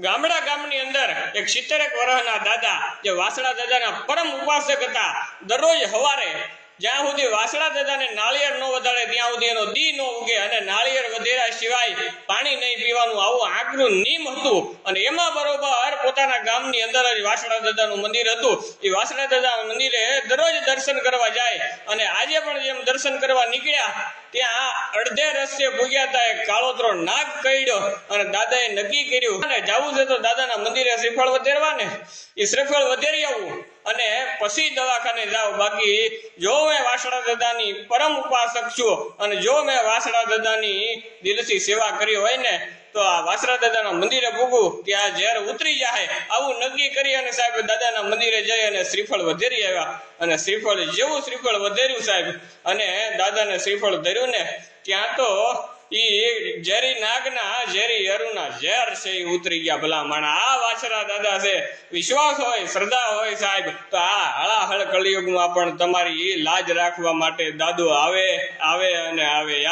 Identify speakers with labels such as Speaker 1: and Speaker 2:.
Speaker 1: ગામડા ગામની અંદર એક સિત્તેરેક વર્ષના દાદા, જે વાસણા દાદાના પરમ ઉપાસક હતા, દરરોજ હવારે જ્યાં સુધી વાસણા દાદાને નાળિયેર ન વધારે, ત્યાં સુધી એનો દી ન ઉગે અને નાળિયેર વધેરા સિવાય પાણી નહીં પીવાનું આવું આકરું નિયમ હતું. અને એમાં બરોબર પોતાના ગામની અંદર જ વાસણા દાદાનું મંદિર હતું. એ વાસણા દાદા મંદિરે દરરોજ દર્શન કરવા જાય. અને આજે પણ જેમ દર્શન કરવા નીકળ્યા, ત્યાં અડધે રસ્તે ભૂગ્યા હતા. એક કાળોતરો નાગ કઈડ્યો અને દાદાએ નક્કી કર્યું અને જાવું છે તો દાદાના મંદિરે શ્રીફળ વધેરવા ને એ શ્રીફળ વધેરી આવવું અને પછી દવાખાને જાઓ. બાકી જો મેં વાસણા દાદાની પરમ ઉપાસક છું અને જો મેં વાસણા દાદાની દિલથી સેવા કરી હોય ને, તો આ વાસણા દાદાના મંદિરે ભૂગું ત્યાં ઝેર ઉતરી જાય આવું નક્કી કરી અને સાહેબ દાદાના મંદિરે જઈ અને શ્રીફળ વધેરી આવ્યા. અને શ્રીફળ જેવું શ્રીફળ વધેર્યું સાહેબ. અને દાદાને શ્રીફળ ધર્યું ને, ત્યાં તો ઈ ઝેરી નાગના ઝેરી અરુના ઝેર છે એ ઉતરી ગયા ભલા માણા આ વાછરા દાદા છે. વિશ્વાસ હોય, શ્રદ્ધા હોય સાહેબ. તો આ હળાહળ કળિયુગમાં પણ તમારી એ લાજ રાખવા માટે દાદો આવે આવે અને આવે.